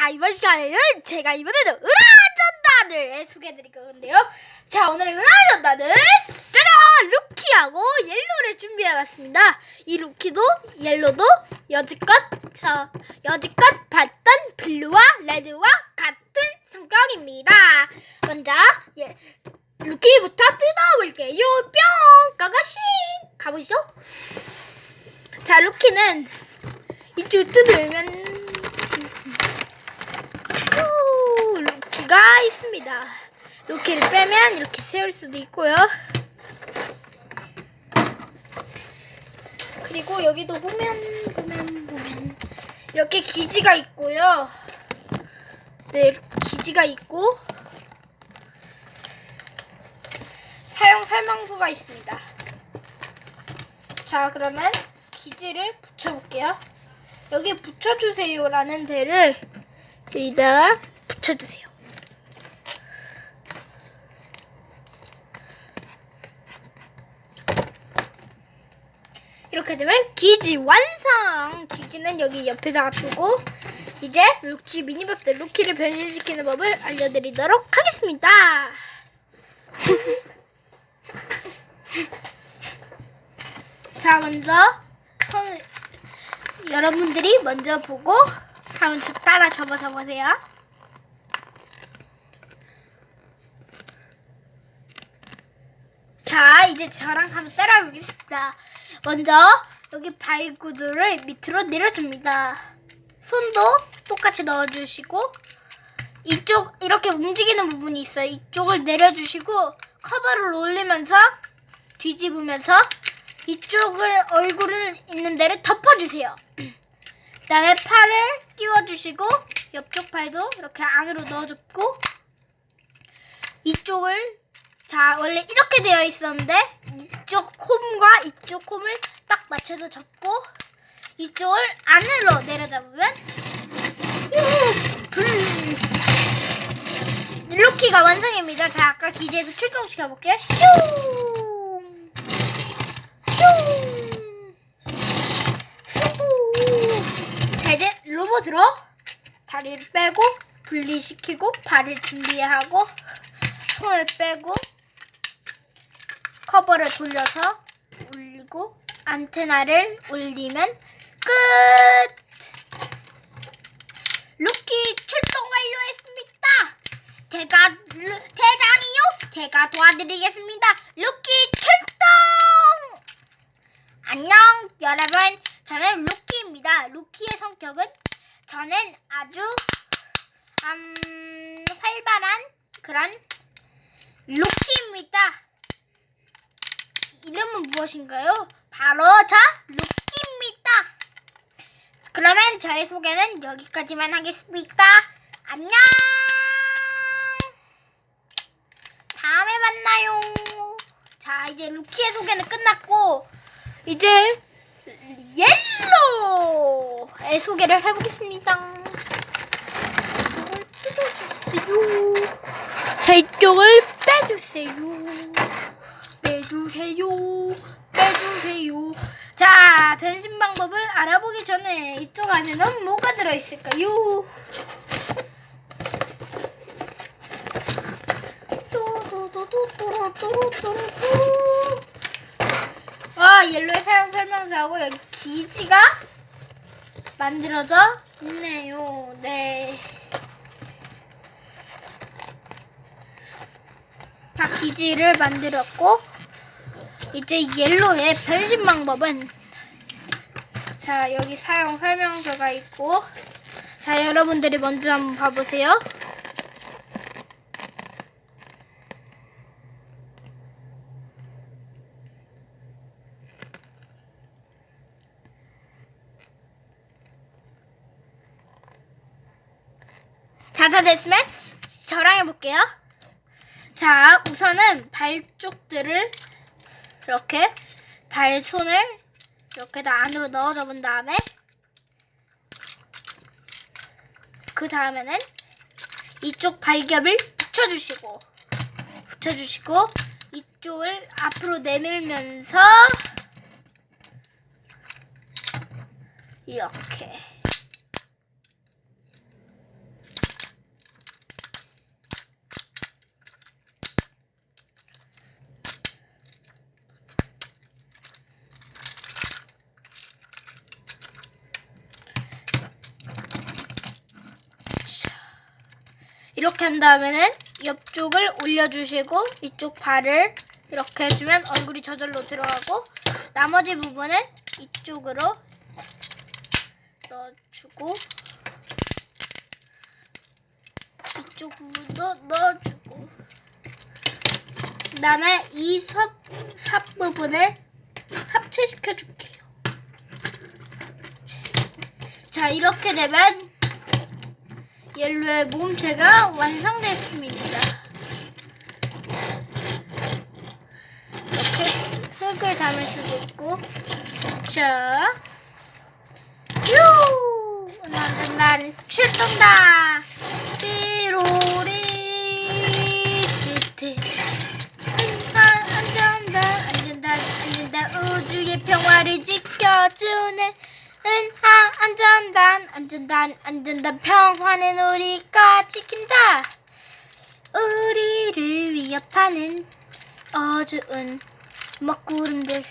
자 이번 시간에는 제가 이번에도 은하전단을 소개해드릴 건데요. 자 오늘의 은하전단은 짜잔 루키하고 옐로를 준비해봤습니다. 이 루키도 옐로도 여지껏 저 여지껏 봤던 블루와 레드와 같은 성격입니다. 먼저 예, 루키부터 뜯어볼게요. 뿅 까가시 가보시죠. 자 루키는 이쪽 뜯으면 후, 루키가 있습니다. 루키를 빼면 이렇게 세울 수도 있고요. 그리고 여기도 보면 보면 보면 이렇게 기지가 있고요. 네, 기지가 있고 사용 설명서가 있습니다. 자, 그러면 기지를 붙여볼게요. 여기 붙여주세요라는 데를 여기다가 붙여주세요. 이렇게 되면 기지 완성! 기지는 여기 옆에다가 두고 이제 루키 미니버스 루키를 변신시키는 법을 알려드리도록 하겠습니다. 자, 먼저 손, 여러분들이 먼저 보고 한번 저 따라 접어 접으세요. 자, 이제 저랑 한번 따라 보겠습니다. 먼저 여기 발구두를 밑으로 내려줍니다. 손도 똑같이 넣어주시고 이쪽 이렇게 움직이는 부분이 있어요. 이쪽을 내려주시고 커버를 올리면서 뒤집으면서 이쪽을 얼굴을 있는 데를 덮어주세요. 그다음에 팔을 끼워주시고 옆쪽 팔도 이렇게 안으로 넣어줬고 이쪽을 자 원래 이렇게 되어 있었는데 이쪽 콤과 이쪽 콤을 딱 맞춰서 접고 이쪽을 안으로 내려잡으면 유, 불 루키가 완성입니다. 자 아까 기지에서 출동시켜 볼게요. 슈 슈. 자 이제 로봇으로 다리를 빼고 분리시키고 발을 준비하고 손을 빼고 커버를 돌려서 올리고 안테나를 올리면 끝. 루키 출동 완료했습니다. 제가 루- 대장이요. 제가 도와드리겠습니다. 루키 출동. 안녕 여러분 저는 루키입니다 루키의 성격은 저는 아주 음, 활발한 그런 루키입니다 이름은 무엇인가요? 바로 저 루키입니다 그러면 저의 소개는 여기까지만 하겠습니다 안녕 다음에 만나요 자 이제 루키의 소개는 끝났고 이제 옐로의 소개를 해보겠습니다. 뜯어주세요. 자, 이쪽을 빼주세요. 빼주세요. 빼주세요. 자, 변신 방법을 알아보기 전에 이쪽 안에는 뭐가 들어있을까요? 아, 옐로의 사용 설명서하고 여기 기지가 만들어져 있네요. 네. 자, 기지를 만들었고, 이제 옐로의 변신 방법은 자 여기 사용 설명서가 있고 자 여러분들이 먼저 한번 봐보세요. 자, 다 됐으면 저랑 해볼게요. 자, 우선은 발 쪽들을 이렇게 발손을 이렇게 다 안으로 넣어줘 본 다음에 그 다음에는 이쪽 발겹을 붙여주시고 붙여주시고 이쪽을 앞으로 내밀면서 이렇게 이렇게 한 다음에는 옆쪽을 올려주시고 이쪽 발을 이렇게 해주면 얼굴이 저절로 들어가고 나머지 부분은 이쪽으로 넣어주고 이쪽 부분도 넣어주고 그 다음에 이 삽, 삽 부분을 합체시켜 줄게요. 자 이렇게 되면 옐로의 몸체가 완성됐습니다. 이렇게 흙을 담을 수도 있고 자 유! 오늘은 날 출동다 삐로리 안전다 안전다 안전다 우주의 평화를 지켜주는 은하 안전단 안전단 안전단 평화는 우리가 지킨다. 우리를 위협하는 어두운 먹구름들.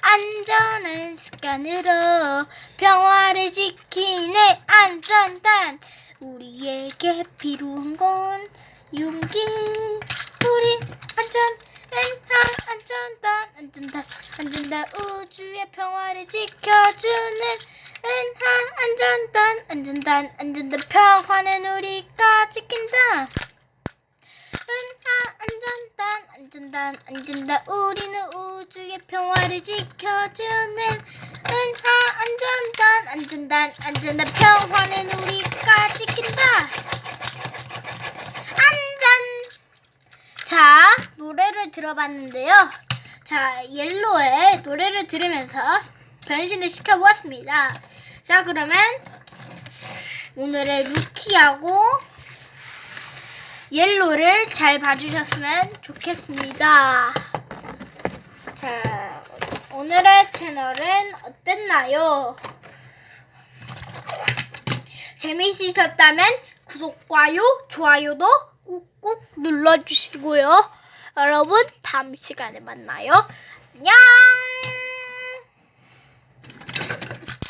안전한 습관으로 평화를 지키네. 안전단 우리에게 필요한 건 용기. 우리 안전 안전단 안전단 안전단 우주의 평화를 지켜주는 은하 안전단 안전단 안전단 평화는 우리가 지킨다. 은하 안전단 안전단 안전단 우리는 우주의 평화를 지켜주는 은하 안전단 안전단 안전단 평화는 우리가 지킨다 안전 자 노래를 들어봤는데요 자 옐로의 노래를 들으면서 변신을 시켜보았습니다 자 그러면 오늘의 루키하고 옐로를 잘 봐주셨으면 좋겠습니다. 자, 오늘의 채널은 어땠나요? 재미있으셨다면 구독과요, 좋아요도 꾹꾹 눌러주시고요. 여러분, 다음 시간에 만나요. 안녕!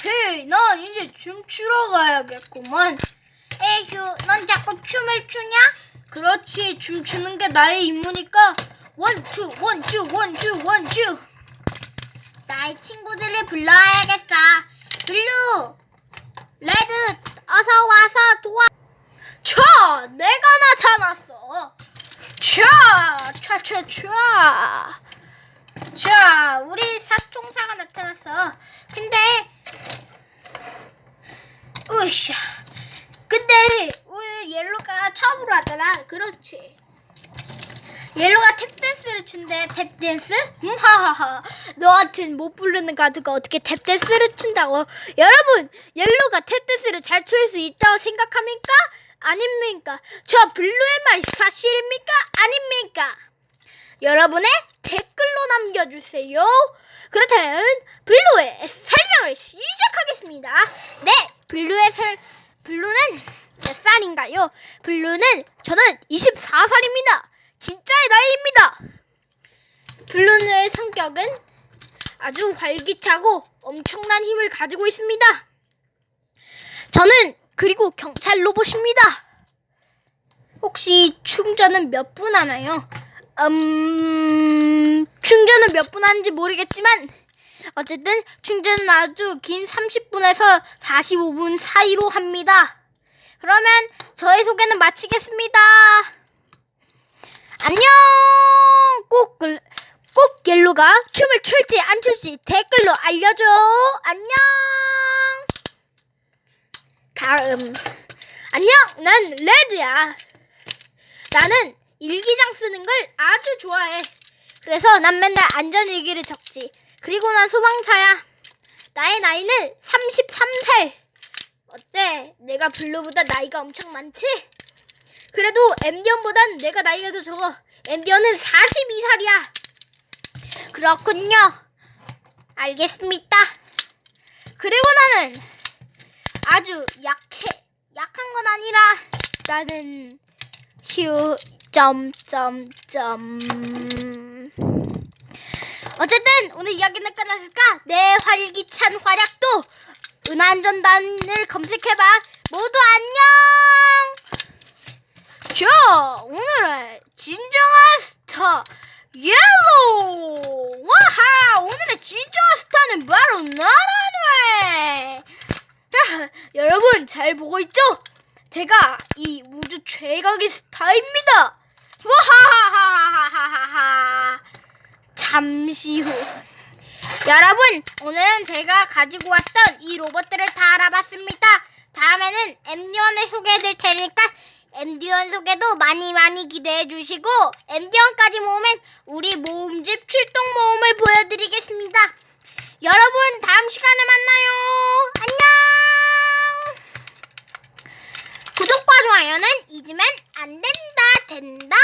헤이, 난 이제 춤추러 가야겠구만. 에휴, 넌 자꾸 춤을 추냐? 그렇지, 춤추는 게 나의 임무니까 원투, 원투, 원투, 원투. 나의 친구들을 불러야겠어. 블루, 레드, 어서 와서 도와. 차, 내가 나타났어. 차, 차, 차, 차. 자, 우리 사총사가 나타났어. 근데, 으쌰. 근데 우리 옐로가 처음으로 하잖아. 그렇지. 옐로가 탭댄스를 춘대. 탭댄스? 음, 하하하. 너 같은 못 부르는 가수가 어떻게 탭댄스를 춘다고? 여러분, 옐로가 탭댄스를 잘 출 수 있다고 생각합니까? 아닙니까? 저 블루의 말이 사실입니까? 아닙니까? 여러분의 댓글로 남겨주세요. 그렇다면 블루의 설명을 시작하겠습니다. 네, 블루의 설 블루는 몇 살인가요? 블루는 저는 24살입니다. 진짜의 나이입니다. 블루의 성격은 아주 활기차고 엄청난 힘을 가지고 있습니다. 저는 그리고 경찰 로봇입니다. 혹시 충전은 몇 분 하나요? 음, 충전은 몇 분 하는지 모르겠지만 어쨌든 충전은 아주 긴 30분에서 45분 사이로 합니다. 그러면 저의 소개는 마치겠습니다. 안녕! 꼭, 글- 꼭 옐로가 춤을 출지 안 출지 댓글로 알려줘. 안녕! 다음. 안녕! 난 레드야. 나는 일기장 쓰는 걸 아주 좋아해. 그래서 난 맨날 안전일기를 적지. 그리고 난 소방차야. 나의 나이는 33살. 어때? 내가 블루보다 나이가 엄청 많지? 그래도 엠디언보단 내가 나이가 더 적어. 엠디언은 42살이야. 그렇군요. 알겠습니다. 그리고 나는 아주 약해. 약한 건 아니라 나는 휴 점점점 어쨌든 오늘 이야기는 끝났을까? 내 활기찬 활약도 은한전단을 검색해봐. 모두 안녕. 자, 오늘의 진정한 스타 옐로우. 와하, 오늘의 진정한 스타는 바로 나라네. 자, 여러분 잘 보고 있죠? 제가 이 우주 최강의 스타입니다. 와하하하하하하. 잠시 후. 여러분, 오늘은 제가 가지고 왔던 이 로봇들을 다 알아봤습니다. 다음에는 MD1을 소개해드릴 테니까 MD1 소개도 많이 많이 기대해 주시고 MD1까지 모으면 우리 모음집 출동 모음을 보여드리겠습니다. 여러분, 다음 시간에 만나요. 안녕! 구독과 좋아요는 잊으면 안 된다, 된다,